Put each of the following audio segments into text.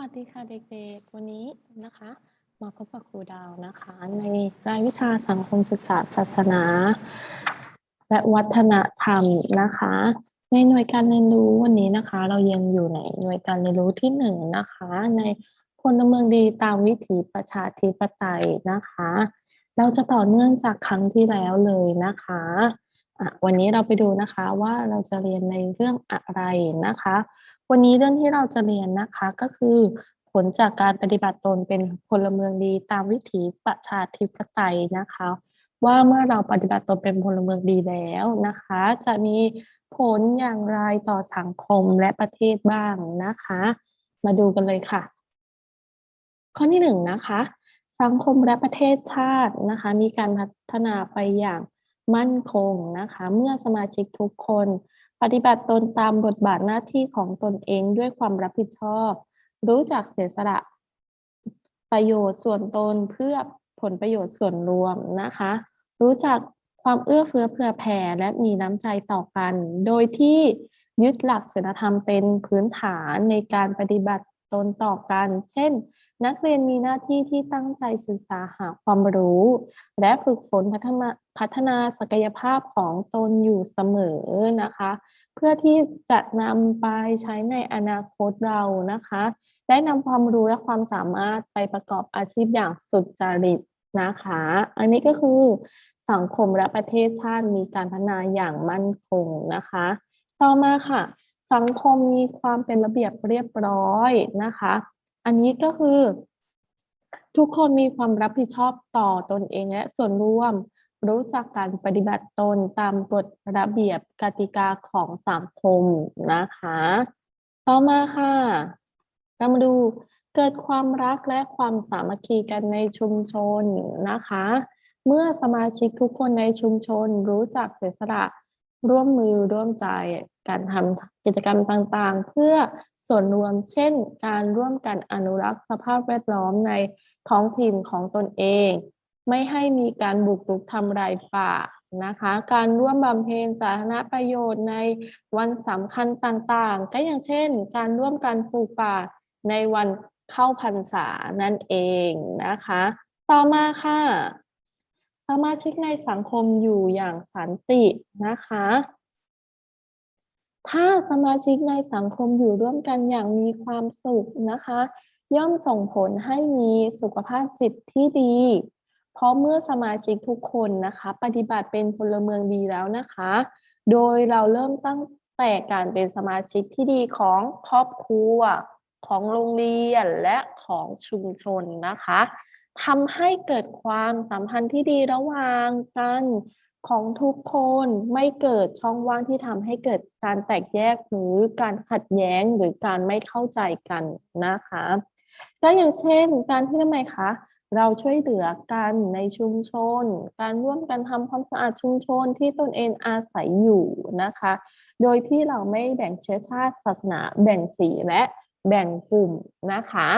วัสดีค่ะเด็กๆ วันนี้นะคะ มาพบกับครูดาวนะคะ ในรายวิชาสังคมศึกษาศาสนา และวัฒนธรรมนะคะ ในหน่วยการเรียนรู้วันนี้นะคะ เรายังอยู่ในหน่วยการเรียนรู้ที่หนึ่งนะคะ ในพลเมืองดีตามวิถีประชาธิปไตยนะคะ เราจะต่อเนื่องจากครั้งที่แล้วเลยนะคะะวันนี้เราไปดูนะคะว่าเราจะเรียนในเรื่องอะไรนะคะ วันนี้เรื่องที่เราจะเรียนนะคะก็คือผลจากการปฏิบัติตนเป็นพลเมืองดีตามวิถีประชาธิปไตยนะคะ ว่าเมื่อเราปฏิบัติตนเป็นพลเมืองดีแล้วนะคะ จะมีผลอย่างไรต่อสังคมและประเทศบ้างนะคะ มาดูกันเลยค่ะ ข้อที่หนึ่งนะคะ สังคมและประเทศชาตินะคะ มีการพัฒนาไปอย่างมั่นคงนะคะ เมื่อสมาชิกทุกคน ปฏิบัติตนตามบทบาทหน้าที่ของตนเองด้วยความรับผิดชอบ รู้จักเสียสละประโยชน์ส่วนตนเพื่อผลประโยชน์ส่วนรวมนะคะ รู้จักความเอื้อเฟื้อเผื่อแผ่และมีน้ำใจต่อกัน โดยที่ยึดหลักศีลธรรมเป็นพื้นฐานในการปฏิบัติตนต่อกัน เช่น นักเรียนมีหน้าที่ที่ตั้งใจศึกษาหาความรู้ และฝึกฝนพัฒนาพัฒนาศักยภาพของตนอยู่เสมอนะคะ เพื่อที่จะนำไปใช้ในอนาคตเรานะคะ ได้นำความรู้และความสามารถไปประกอบอาชีพอย่างสุดจริตนะคะ อันนี้ก็คือสังคมและประเทศชาติมีการพัฒนาอย่างมั่นคงนะคะ ต่อมาค่ะ สังคมมีความเป็นระเบียบเรียบร้อยนะคะ อันนี้ก็คือ ทุกคนมีความรับผิดชอบต่อตนเองและส่วนร่วม รู้จักการปฏิบัติตนตามกฎระเบียบกติกาของสังคมนะคะ ต่อมาค่ะเรามาดูเกิดความรักและความสามัคคีกันในชุมชนนะคะ เมื่อสมาชิกทุกคนในชุมชนรู้จักเสียสละร่วมมือร่วมใจการทำกิจกรรมต่างๆ เพื่อส่วนรวมเช่น การร่วมกันอนุรักษ์สภาพแวดล้อมในท้องถิ่นของตนเอง ไม่ให้มีการบุกรุกทำลายป่านะคะ การร่วมบำเพ็ญสาธารณประโยชน์ในวันสำคัญต่างๆ ก็อย่างเช่น การร่วมกันปลูกป่าในวันเข้าพรรษานั่นเองนะคะ ต่อมาค่ะ สมาชิกในสังคมอยู่อย่างสันตินะคะ ถ้าสมาชิกในสังคมอยู่ร่วมกันอย่างมีความสุขนะคะ ย่อมส่งผลให้มีสุขภาพจิตที่ดี เพราะเมื่อสมาชิกทุกคนนะคะ ปฏิบัติเป็นพลเมืองดีแล้วนะคะ โดยเราเริ่มตั้งแต่การเป็นสมาชิกที่ดีของครอบครัวของโรงเรียนและของชุมชนนะคะทำให้เกิดความสัมพันธ์ที่ดีระหว่างกันของทุกคนไม่เกิดช่องว่างที่ทำให้เกิดการแตกแยกหรือการขัดแย้งหรือการไม่เข้าใจกันนะคะก็อย่างเช่น การที่ทำไมคะ เราช่วยเหลือกันในชุมชน การร่วมกันทำความสะอาดชุมชนที่ตนเองอาศัยอยู่นะคะ โดยที่เราไม่แบ่งเชื้อชาติศาสนา แบ่งสีและแบ่งกลุ่มนะคะ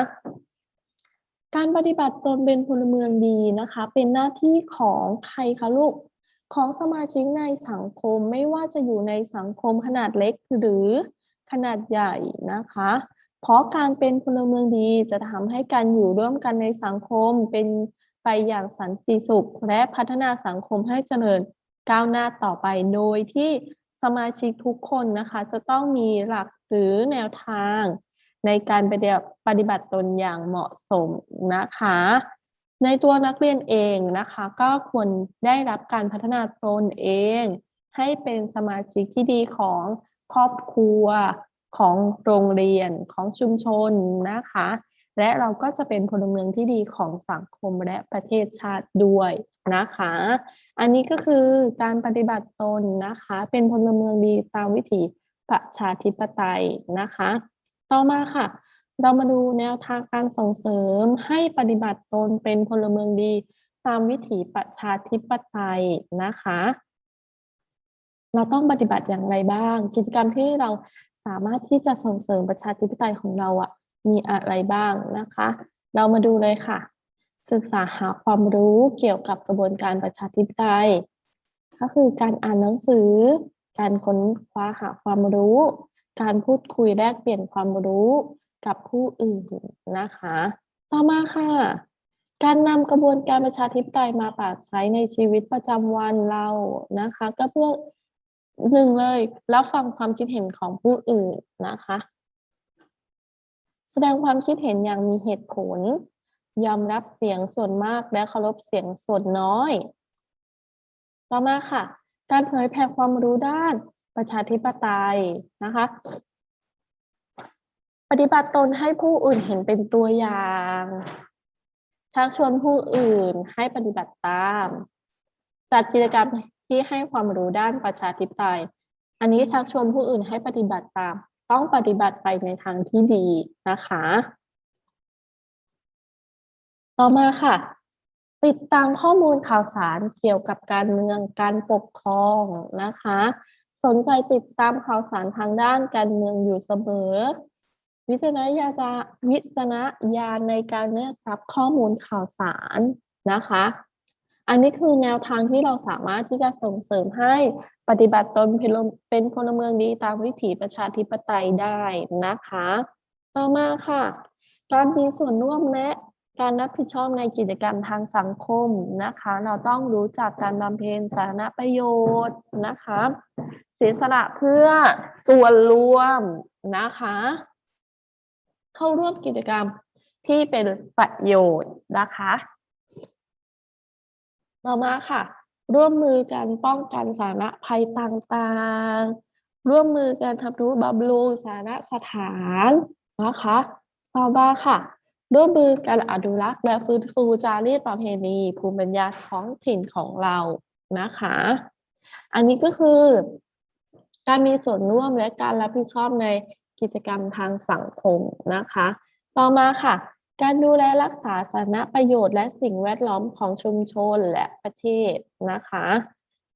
การปฏิบัติตนเป็นพลเมืองดีนะคะ เป็นหน้าที่ของใครคะลูกของสมาชิกในสังคมไม่ว่าจะอยู่ในสังคมขนาดเล็กหรือขนาดใหญ่นะคะ เพราะการเป็นพลเมืองดีจะทำให้การอยู่ร่วมกันในสังคมเป็นไปอย่างสันติสุข และพัฒนาสังคมให้เจริญก้าวหน้าต่อไปโดยที่สมาชิกทุกคนนะคะ จะต้องมีหลักหรือแนวทาง ในการปฏิบัติตนอย่างเหมาะสมนะคะ ในตัวนักเรียนเองนะคะ ก็ควรได้รับการพัฒนาตนเอง ให้เป็นสมาชิกที่ดีของครอบครัว ของโรงเรียนของชุมชนนะคะ และเราก็จะเป็นพลเมืองที่ดีของสังคมและประเทศชาติด้วยนะคะ อันนี้ก็คือการปฏิบัติตนนะคะ เป็นพลเมืองดีตามวิถีประชาธิปไตยนะคะ ต่อมาค่ะ เรามาดูแนวทางการส่งเสริมให้ปฏิบัติตนเป็นพลเมืองดีตามวิถีประชาธิปไตยนะคะ เราต้องปฏิบัติอย่างไรบ้าง กิจกรรมที่เรา สามารถที่จะส่งเสริมประชาธิปไตยของเราอะมีอะไรบ้างนะคะ เรามาดูเลยค่ะ ศึกษาหาความรู้เกี่ยวกับกระบวนการประชาธิปไตย ก็คือการอ่านหนังสือ การค้นคว้าหาความรู้ การพูดคุยแลกเปลี่ยนความรู้กับผู้อื่นนะคะ ต่อมาค่ะ การนำกระบวนการประชาธิปไตยมาปรับใช้ในชีวิตประจำวันเรานะคะ ก็เพื่อ หนึ่งเลยรับฟังความคิดเห็นของผู้อื่นนะคะ แสดงความคิดเห็นอย่างมีเหตุผล ยอมรับเสียงส่วนมากและเคารพเสียงส่วนน้อย ต่อมาค่ะ การเผยแพร่ความรู้ด้านประชาธิปไตยนะคะ ปฏิบัติตนให้ผู้อื่นเห็นเป็นตัวอย่างชักชวนผู้อื่นให้ปฏิบัติตาม จัดกิจกรรม ที่ให้ความรู้ด้านประชาธิปไตย อันนี้ชักชวนผู้อื่นให้ปฏิบัติตาม ต้องปฏิบัติไปในทางที่ดีนะคะ ต่อมาค่ะ ติดตามข้อมูลข่าวสารเกี่ยวกับการเมืองการปกครองนะคะ สนใจติดตามข่าวสารทางด้านการเมืองอยู่เสมอ วิจารณญาณจะวิจารณญาณในการเลือกรับข้อมูลข่าวสารนะคะ อันนี้คือแนวทางที่เราสามารถที่จะส่งเสริมให้ปฏิบัติตนเป็นพลเมืองดีตามวิถีประชาธิปไตยได้นะคะ ต่อมาค่ะ การมีส่วนร่วมและการรับผิดชอบในกิจกรรมทางสังคมนะคะ เราต้องรู้จักการบำเพ็ญสาธารณประโยชน์นะคะเสียสละเพื่อส่วนรวมนะคะ เข้าร่วมกิจกรรมที่เป็นประโยชน์นะคะ ต่อมาค่ะ ร่วมมือกันป้องกันสาธารณภัยต่างๆ ร่วมมือกันทำนุบำรุงสาธารณสถานนะคะ ต่อมาค่ะ ร่วมมือกันอนุรักษ์และฟื้นฟูจารีตประเพณี ภูมิปัญญาท้องถิ่นของเรานะคะ อันนี้ก็คือการมีส่วนร่วมและการรับผิดชอบในกิจกรรมทางสังคมนะคะ ต่อมาค่ะ การดูแลรักษาสาธารณประโยชน์และสิ่งแวดล้อมของชุมชนและประเทศนะคะ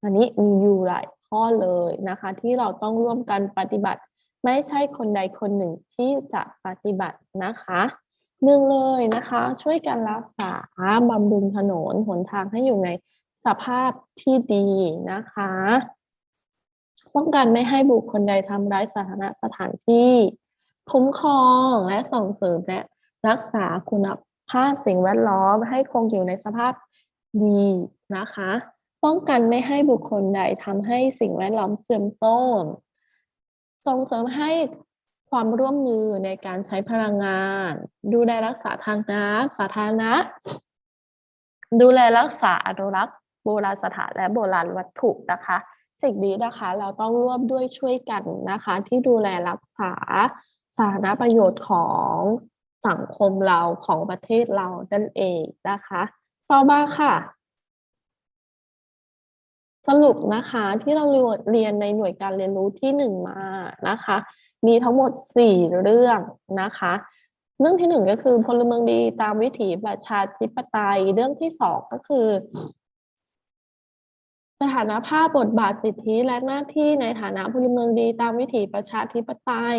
อันนี้มีอยู่หลายข้อเลยนะคะ ที่เราต้องร่วมกันปฏิบัติ ไม่ใช่คนใดคนหนึ่งที่จะปฏิบัตินะคะหนึ่งเลยนะคะ ช่วยกันรักษาบำรุงถนนหนทางให้อยู่ในสภาพที่ดีนะคะป้องกันไม่ให้บุคคลใดทำร้ายสาธารณสถานที่ คุ้มครองและส่งเสริมและ รักษาคุณภาพสิ่งแวดล้อมให้คงอยู่ในสภาพดีนะคะ ป้องกันไม่ให้บุคคลใดทำให้สิ่งแวดล้อมเสื่อมโทรมส่งเสริมให้ความร่วมมือในการใช้พลังงาน ดูแลรักษาทางน้ำสาธารณะ ดูแลรักษาอนุรักษ์โบราณสถานและโบราณวัตถุนะคะ สิ่งนี้นะคะเราต้องร่วมด้วยช่วยกันนะคะ ที่ดูแลรักษาสาธารณประโยชน์ของ สังคมเราของประเทศเรานั่นเองนะคะ ต่อมาค่ะ สรุปนะคะที่เราเรียนในหน่วยการเรียนรู้ที่หนึ่งมานะคะ มีทั้งหมดสี่เรื่องนะคะ เรื่องที่หนึ่งก็คือพลเมืองดีตามวิถีประชาธิปไตย เรื่องที่สองก็คือสถานภาพบทบาทสิทธิและหน้าที่ในฐานะพลเมืองดีตามวิถีประชาธิปไตย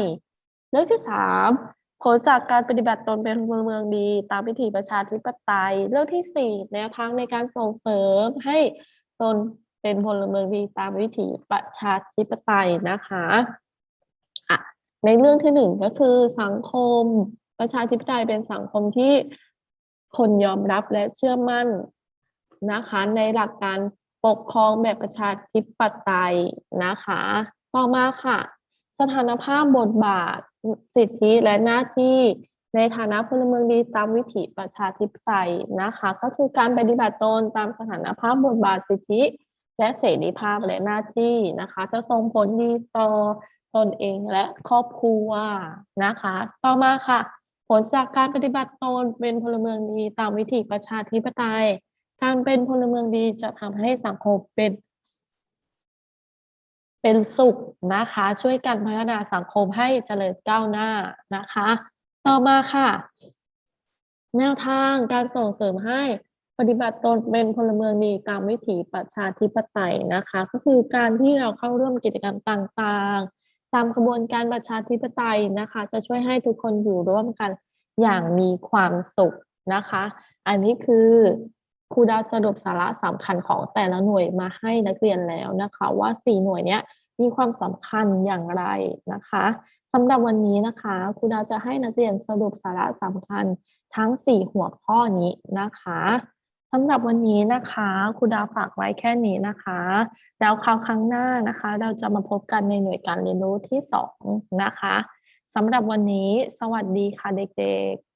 เรื่องที่สาม ผลจากการปฏิบัติตนเป็นพลเมืองดี ตามวิถีประชาธิปไตย เรื่องที่สี่แนวทางในการส่งเสริมให้ตนเป็นพลเมืองดีตามวิถีประชาธิปไตยนะคะอะในเรื่องที่หนึ่งก็คือสังคมประชาธิปไตยเป็นสังคมที่คนยอมรับและเชื่อมั่นนะคะในหลักการปกครองแบบประชาธิปไตยนะคะ ต่อมาค่ะ สถานภาพบทบาท สิทธิและหน้าที่ในฐานะพลเมืองดีตามวิถีประชาธิปไตยนะคะ ก็คือการปฏิบัติตนตามสถานภาพบทบาทสิทธิ และเสรีภาพและหน้าที่นะคะ จะส่งผลดีต่อตนเองและครอบครัวนะคะ ต่อมาค่ะ ผลจากการปฏิบัติตนเป็นพลเมืองดีตามวิถีประชาธิปไตย การเป็นพลเมืองดีจะทำให้สังคมเป็น เป็นสุขนะคะ ช่วยกันพัฒนาสังคมให้เจริญก้าวหน้านะคะ ต่อมาค่ะ แนวทางการส่งเสริมให้ปฏิบัติตนเป็นพลเมืองดีตามวิถีประชาธิปไตยนะคะ ก็คือการที่เราเข้าร่วมกิจกรรมต่างๆ ตามกระบวนการประชาธิปไตยนะคะ จะช่วยให้ทุกคนอยู่ร่วมกันอย่างมีความสุขนะคะ อันนี้คือ ครูดาวสรุปสาระสำคัญของแต่ละหน่วยมาให้นักเรียนแล้วนะคะ ว่าสี่หน่วยเนี้ยมีความสำคัญอย่างไรนะคะสำหรับวันนี้นะคะครูดาวจะให้นักเรียนสรุปสาระสำคัญทั้ง 4 หัวข้อนี้นะคะสำหรับวันนี้นะคะครูดาวฝากไว้แค่นี้นะคะแล้วคราวครั้งหน้านะคะ เราจะมาพบกันในหน่วยการเรียนรู้ที่ 2 นะคะสำหรับวันนี้ สวัสดีค่ะเด็กๆ